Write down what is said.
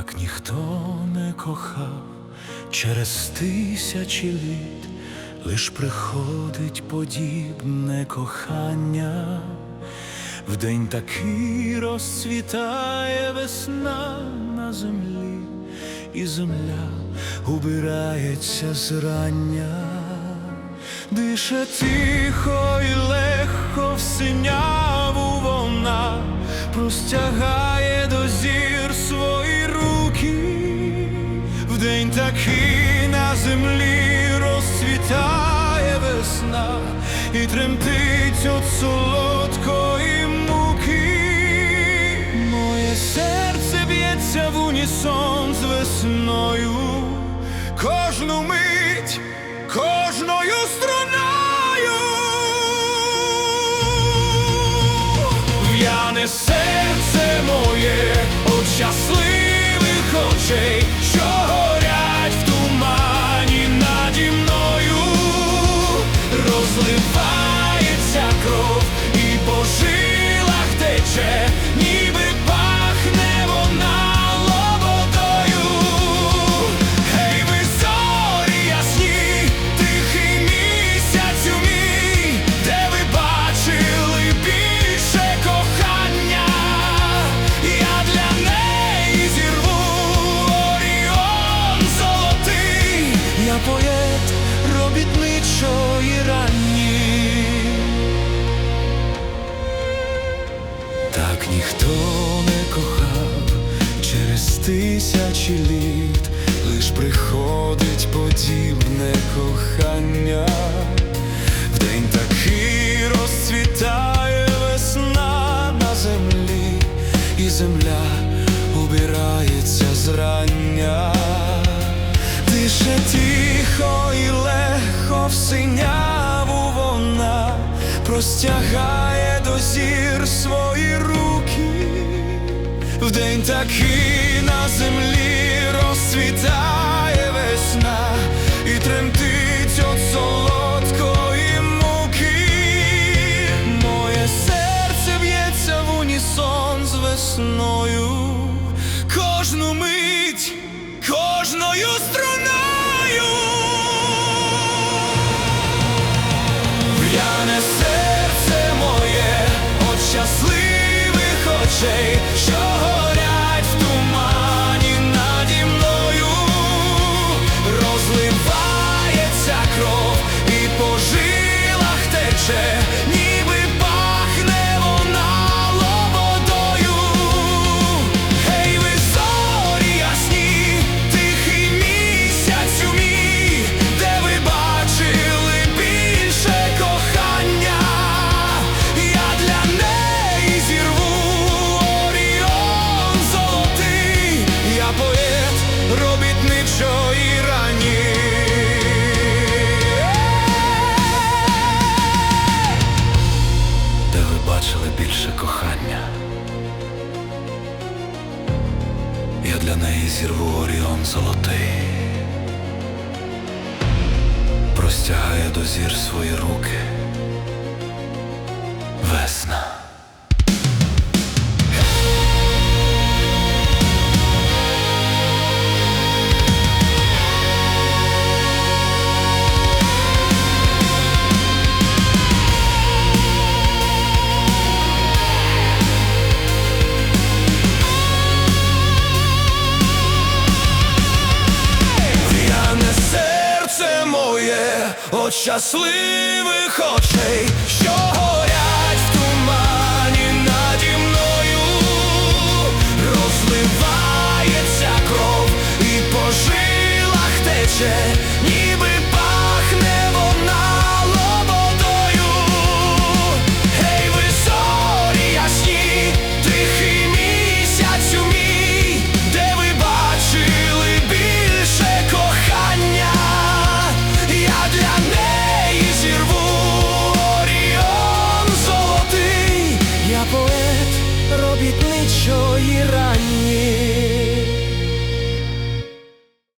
Так ніхто не кохав через тисячі літ, лиш приходить подібне кохання, вдень такий розцвітає весна на землі, і земля убирається зрання, дише тихо і легко в синяву вона простягає землі розцвітає весна і тремтить от солодкої муки. Моє серце б'ється в унісон з весною, кожну мить, кожною струною. Тисячі літ, лиш приходить подібне кохання, вдень такий розцвітає весна на землі, і земля убирається зрання, дише тихо і легко в синяву вона простягає до зір свої руки, вдень такий на землі розцвітає весна і тремтить от солодкої муки. Моє серце б'ється в унісон з весною, кожну мить, кожною струною. Для неї зірву оріон золотий, простягає до зір свої руки. От щасливих очей,